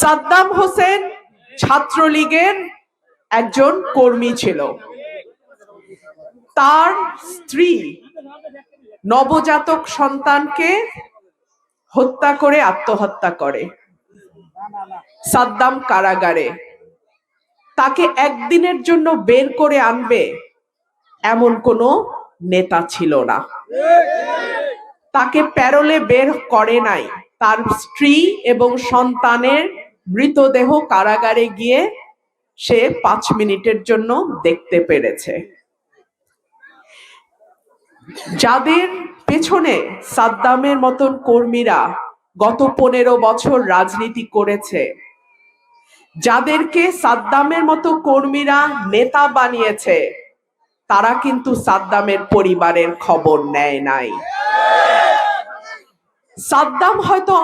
সাদ্দাম হোসেন ছাত্রলীগের একজন কর্মী ছিল। তার স্ত্রী নবজাতক সন্তানকে হত্যা করে আত্মহত্যা করে। সাদ্দাম কারাগারে। তাকে একদিনের জন্য বের করে আনবে এমন কোনো নেতা ছিল না। তাকে প্যারোলে বের করে নাই। তার স্ত্রী এবং সন্তানের মৃতদেহ কারাগারে গিয়ে সে পাঁচ মিনিটের জন্য দেখতে পেরেছে। যাদের পেছনে সাদ্দামের মতন কর্মীরা গত পনেরো বছর রাজনীতি করেছে, যাদেরকে সাদ্দামের মতো কর্মীরা নেতা বানিয়েছে, তারা কিন্তু সাদ্দামের পরিবারের খবর নেয় নাই। সাদ্দাম হয়তো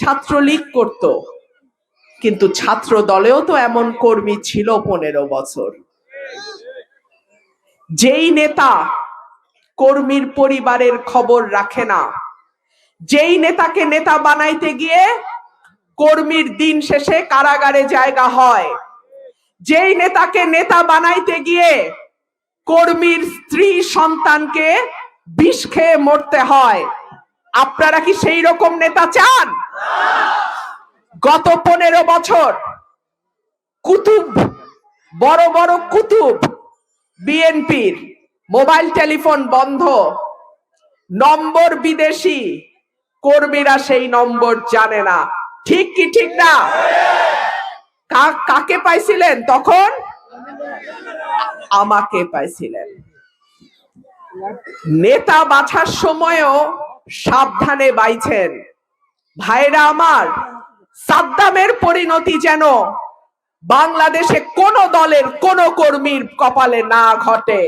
ছাত্রলীগ করত, কিন্তু ছাত্র দলেও তো এমন কর্মী ছিল পনেরো বছর। যেই নেতা কর্মীর পরিবারের খবর রাখে না, যেই নেতাকে নেতা বানাইতে গিয়ে কর্মীর দিন শেষে কারাগারে জায়গা হয়, যেই নেতাকে নেতা বানাইতে গিয়ে কর্মীর স্ত্রী সন্তানকে বিষ খেয়ে মরতে হয় আপনারা কি সেই রকম নেতা চান? গত পনেরো বছর কুতুব, বড় বড় কুতুব, বিএনপির মোবাইল টেলিফোন বন্ধ, নম্বর বিদেশি কর্মীরা সেই নম্বর জানে না। ঠিক কি ঠিক না? কাকে পাইছিলেন তখন? আমাকে পাইছিলেন। নেতা বাছার সময়ও সাবধানে বাইছেন। ভাইরা আমার, সাদ্দামের পরিণতি যেন বাংলাদেশে কোন দলের কোন কর্মীর কপালে না ঘটে।